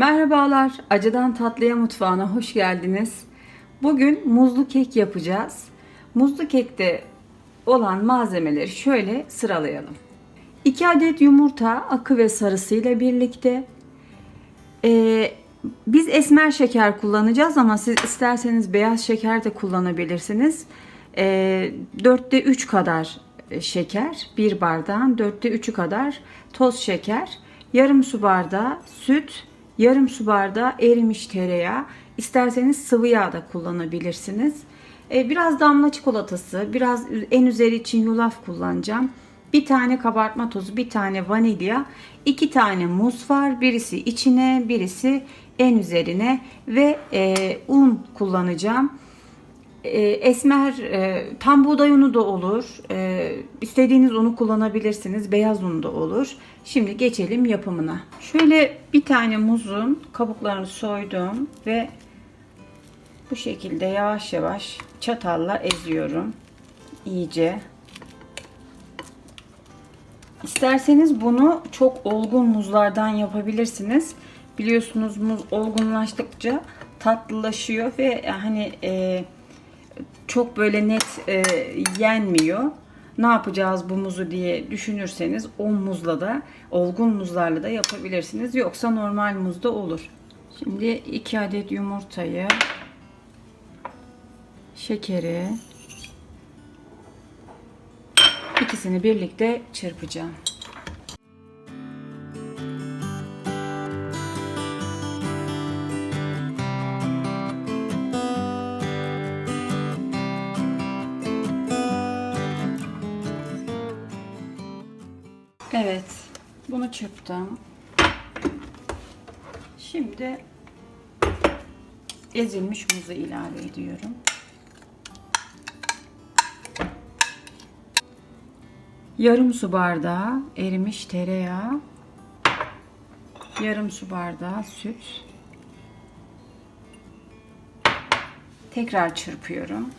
Merhabalar, Acıdan Tatlıya Mutfağı'na hoş geldiniz. Bugün muzlu kek yapacağız. Muzlu kekte olan malzemeleri şöyle sıralayalım. 2 adet yumurta akı ve sarısıyla birlikte. Ee, biz esmer şeker kullanacağız ama siz isterseniz beyaz şeker de kullanabilirsiniz. Ee, 4'te 3 kadar şeker, bir bardağın 4'te 3'ü kadar toz şeker, yarım su bardağı süt, yarım su bardağı erimiş tereyağı, isterseniz sıvı yağ da kullanabilirsiniz. Ee, biraz damla çikolatası, biraz en üzeri için yulaf kullanacağım. Bir tane kabartma tozu, bir tane vanilya, iki tane muz var. Birisi içine, birisi en üzerine ve e, un kullanacağım. E, esmer e, tam buğday unu da olur. E, istediğiniz unu kullanabilirsiniz. Beyaz un da olur. Şimdi geçelim yapımına. Şöyle bir tane muzun kabuklarını soydum ve bu şekilde yavaş yavaş çatalla eziyorum. iyice. İsterseniz bunu çok olgun muzlardan yapabilirsiniz. Biliyorsunuz muz olgunlaştıkça tatlılaşıyor ve hani e, çok böyle net e, yenmiyor. Ne yapacağız bu muzu diye düşünürseniz o muzla da olgun muzlarla da yapabilirsiniz. Yoksa normal muzda olur. Şimdi 2 adet yumurtayı şekeri ikisini birlikte çırpacağım. Çırptım. Şimdi ezilmiş muzu ilave ediyorum. Yarım su bardağı erimiş tereyağı, yarım su bardağı süt. Tekrar çırpıyorum.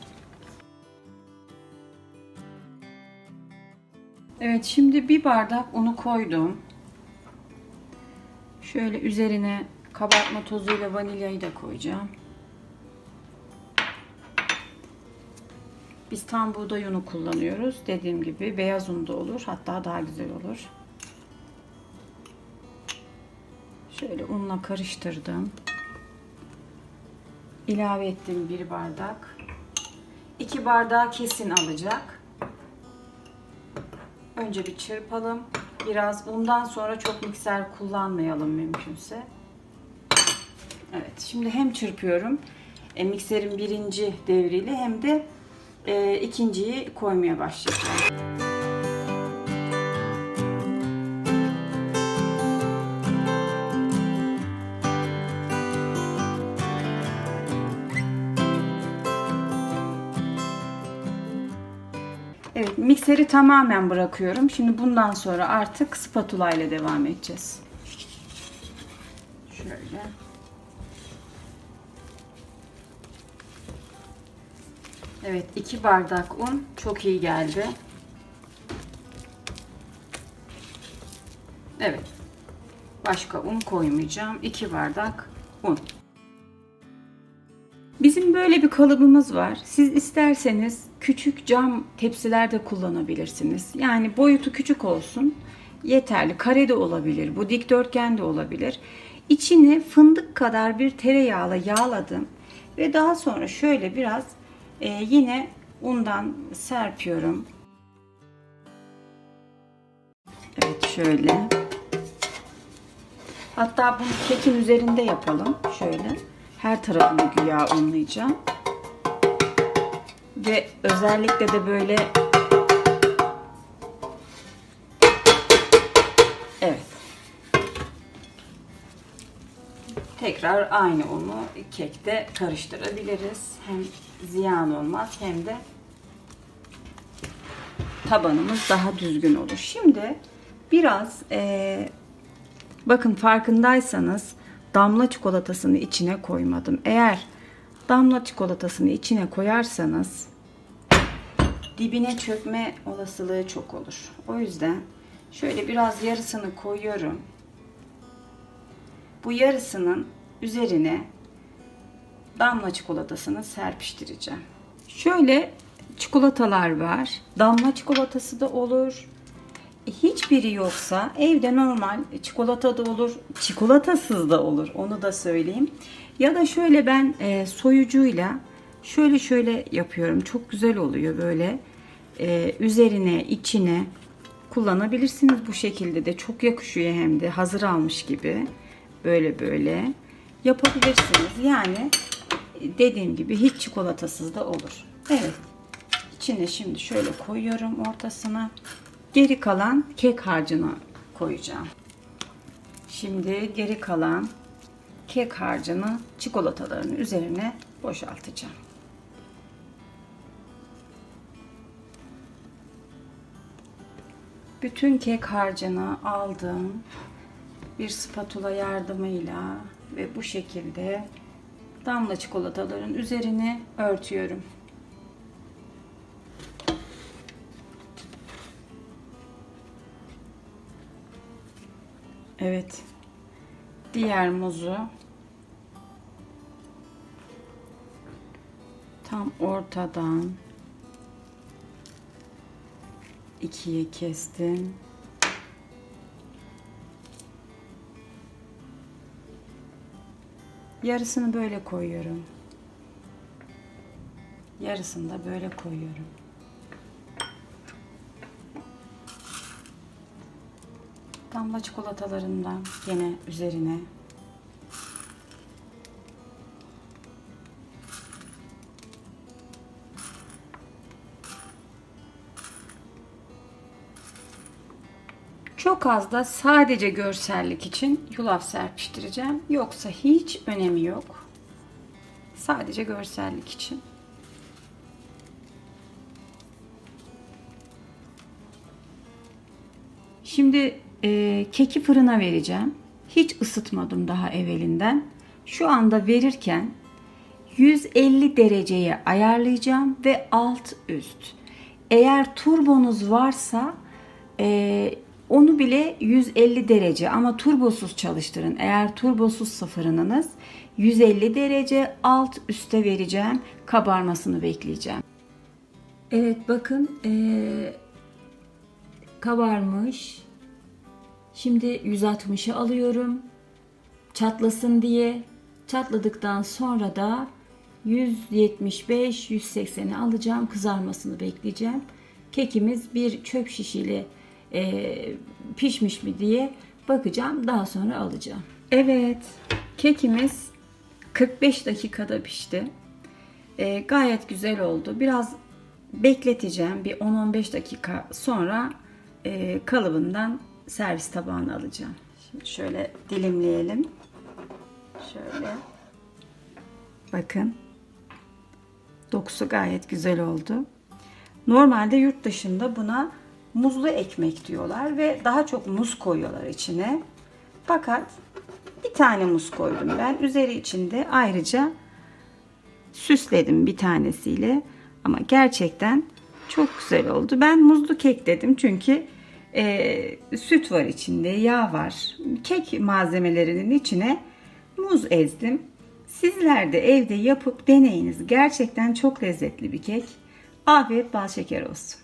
Evet şimdi bir bardak unu koydum. Şöyle üzerine kabartma tozuyla vanilyayı da koyacağım. Biz tam buğday unu kullanıyoruz. Dediğim gibi beyaz un da olur. Hatta daha güzel olur. Şöyle unla karıştırdım. İlave ettim bir bardak. İki bardağı kesin alacak. Önce bir çırpalım. Biraz undan sonra çok mikser kullanmayalım mümkünse. Evet şimdi hem çırpıyorum. E, mikserin birinci devriyle hem de e, ikinciyi koymaya başlayacağım. Evet, mikseri tamamen bırakıyorum. Şimdi bundan sonra artık spatula ile devam edeceğiz. Şöyle. Evet, iki bardak un çok iyi geldi. Evet. Başka un koymayacağım. İki bardak un. Bizim böyle bir kalıbımız var. Siz isterseniz küçük cam tepsilerde kullanabilirsiniz. Yani boyutu küçük olsun. Yeterli. Kare de olabilir. Bu dikdörtgen de olabilir. İçini fındık kadar bir tereyağla yağladım. Ve daha sonra şöyle biraz e, yine undan serpiyorum. Evet şöyle. Hatta bunu kekin üzerinde yapalım. Şöyle. Her tarafını güya unlayacağım. Ve özellikle de böyle Evet. Tekrar aynı unu kekte karıştırabiliriz. Hem ziyan olmaz hem de tabanımız daha düzgün olur. Şimdi biraz e, bakın farkındaysanız damla çikolatasını içine koymadım. Eğer damla çikolatasını içine koyarsanız dibine çökme olasılığı çok olur. O yüzden şöyle biraz yarısını koyuyorum. bu yarısının üzerine damla çikolatasını serpiştireceğim. Şöyle çikolatalar var. Damla çikolatası da olur. Hiçbiri yoksa evde normal çikolata da olur, çikolatasız da olur. Onu da söyleyeyim. Ya da şöyle ben e, soyucuyla şöyle şöyle yapıyorum. Çok güzel oluyor böyle. E, üzerine, içine kullanabilirsiniz bu şekilde de. Çok yakışıyor hem de hazır almış gibi. Böyle böyle yapabilirsiniz. Yani dediğim gibi hiç çikolatasız da olur. Evet. İçine şimdi şöyle koyuyorum ortasına. Geri kalan kek harcını koyacağım. Şimdi geri kalan kek harcını çikolataların üzerine boşaltacağım. Bütün kek harcını aldım. Bir spatula yardımıyla ve bu şekilde damla çikolataların üzerine örtüyorum. Evet. Diğer muzu tam ortadan ikiye kestim. Yarısını böyle koyuyorum. Yarısını da böyle koyuyorum. Damla çikolatalarından gene üzerine Çok az da sadece görsellik için yulaf serpiştireceğim. Yoksa hiç önemi yok. Sadece görsellik için. Şimdi e, keki fırına vereceğim. Hiç ısıtmadım daha evvelinden. Şu anda verirken 150 dereceye ayarlayacağım ve alt üst. Eğer turbonuz varsa e, onu bile 150 derece ama turbosuz çalıştırın. Eğer turbosuz fırınınız 150 derece alt üste vereceğim. Kabarmasını bekleyeceğim. Evet bakın ee, kabarmış. Şimdi 160'ı alıyorum. Çatlasın diye. Çatladıktan sonra da 175-180'i alacağım. Kızarmasını bekleyeceğim. Kekimiz bir çöp şişiyle e, pişmiş mi diye bakacağım. Daha sonra alacağım. Evet. Kekimiz 45 dakikada pişti. E, gayet güzel oldu. Biraz bekleteceğim. Bir 10-15 dakika sonra e, kalıbından servis tabağına alacağım. Şimdi şöyle dilimleyelim. Şöyle. Bakın. Dokusu gayet güzel oldu. Normalde yurt dışında buna muzlu ekmek diyorlar ve daha çok muz koyuyorlar içine. Fakat bir tane muz koydum ben. Üzeri içinde ayrıca süsledim bir tanesiyle. Ama gerçekten çok güzel oldu. Ben muzlu kek dedim çünkü e, süt var içinde, yağ var. Kek malzemelerinin içine muz ezdim. Sizler de evde yapıp deneyiniz. Gerçekten çok lezzetli bir kek. Afiyet bal şeker olsun.